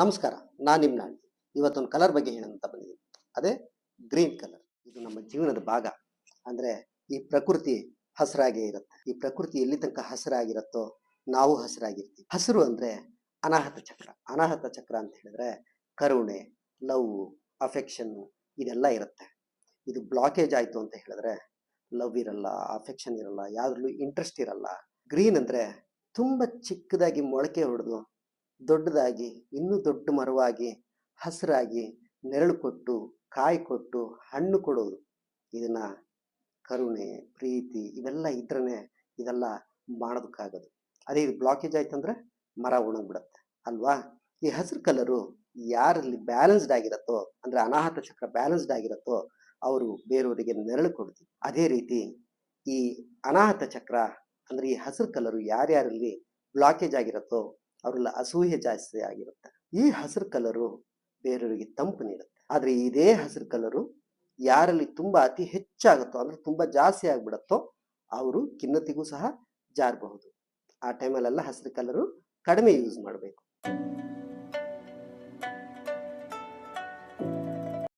ನಮಸ್ಕಾರ, ನಾನು ನಿಮ್ಮ ನಾಳೆ ಇವತ್ತೊಂದು ಕಲರ್ ಬಗ್ಗೆ ಹೇಳಂತ ಬಂದಿದ್ದೀನಿ. ಅದೇ ಗ್ರೀನ್ ಕಲರ್ ಇದು ನಮ್ಮ ಜೀವನದ ಭಾಗ. ಅಂದ್ರೆ ಈ ಪ್ರಕೃತಿ ಹಸಿರಾಗೇ ಇರುತ್ತೆ. ಈ ಪ್ರಕೃತಿ ಎಲ್ಲಿ ತನಕ ಹಸಿರಾಗಿರುತ್ತೋ ನಾವು ಹಸಿರಾಗಿರ್ತೀವಿ. ಹಸಿರು ಅಂದ್ರೆ ಅನಾಹತ ಚಕ್ರ. ಅನಾಹತ ಚಕ್ರ ಅಂತ ಹೇಳಿದ್ರೆ ಕರುಣೆ, ಲವ್ ಅಫೆಕ್ಷನ್ ಇದೆಲ್ಲ ಇರುತ್ತೆ. ಇದು ಬ್ಲಾಕೇಜ್ ಆಯ್ತು ಅಂತ ಹೇಳಿದ್ರೆ ಲವ್ ಇರಲ್ಲ ಅಫೆಕ್ಷನ್ ಇರಲ್ಲ, ಯಾವ್ದ್ರಲ್ಲೂ ಇಂಟ್ರೆಸ್ಟ್ ಇರಲ್ಲ. ಗ್ರೀನ್ ಅಂದ್ರೆ ತುಂಬಾ ಚಿಕ್ಕದಾಗಿ ಮೊಳಕೆ ಹೊಡೆದು ದೊಡ್ಡದಾಗಿ, ಇನ್ನೂ ದೊಡ್ಡ ಮರವಾಗಿ, ಹಸಿರಾಗಿ ನೆರಳು ಕೊಟ್ಟು, ಕಾಯಿ ಕೊಟ್ಟು, ಹಣ್ಣು ಕೊಡೋದು. ಇದನ್ನ ಕರುಣೆ, ಪ್ರೀತಿ ಇವೆಲ್ಲ ಇದ್ರನೆ ಇದೆಲ್ಲ ಮಾಡೋದಕ್ಕಾಗೋದು. ಅದೇ ಇದು ಬ್ಲಾಕೇಜ್ ಆಯ್ತಂದ್ರೆ ಮರ ಒಣಗ್ಬಿಡತ್ತೆ, ಅಲ್ವಾ? ಈ ಹಸಿರು ಕಲರು ಯಾರಲ್ಲಿ ಬ್ಯಾಲೆನ್ಸ್ಡ್ ಆಗಿರತ್ತೋ, ಅಂದ್ರೆ ಅನಾಹತ ಚಕ್ರ ಬ್ಯಾಲೆನ್ಸ್ಡ್ ಆಗಿರತ್ತೋ, ಅವರು ಬೇರೆಯವರಿಗೆ ನೆರಳು ಕೊಡ್ತೀವಿ. ಅದೇ ರೀತಿ ಈ ಅನಾಹತ ಚಕ್ರ ಅಂದ್ರೆ ಈ ಹಸಿರು ಕಲರು ಯಾರ್ಯಾರಲ್ಲಿ ಬ್ಲಾಕೇಜ್ ಆಗಿರತ್ತೋ ಅವರೆಲ್ಲ ಅಸೂಯೆ ಜಾಸ್ತಿ ಆಗಿರುತ್ತೆ. ಈ ಹಸಿರು ಕಲರು ಬೇರೆಯವರಿಗೆ ತಂಪು ನೀಡುತ್ತೆ. ಆದರೆ ಇದೇ ಹಸಿರು ಕಲರು ಯಾರಲ್ಲಿ ತುಂಬಾ ಅತಿ ಹೆಚ್ಚಾಗುತ್ತೋ, ಅಂದ್ರೆ ತುಂಬಾ ಜಾಸ್ತಿ ಆಗ್ಬಿಡತ್ತೋ, ಅವರು ಖಿನ್ನತಿಗೂ ಸಹ ಜಾರಬಹುದು. ಆ ಟೈಮಲ್ಲೆಲ್ಲ ಹಸಿರು ಕಲರು ಕಡಿಮೆ ಯೂಸ್ ಮಾಡಬೇಕು.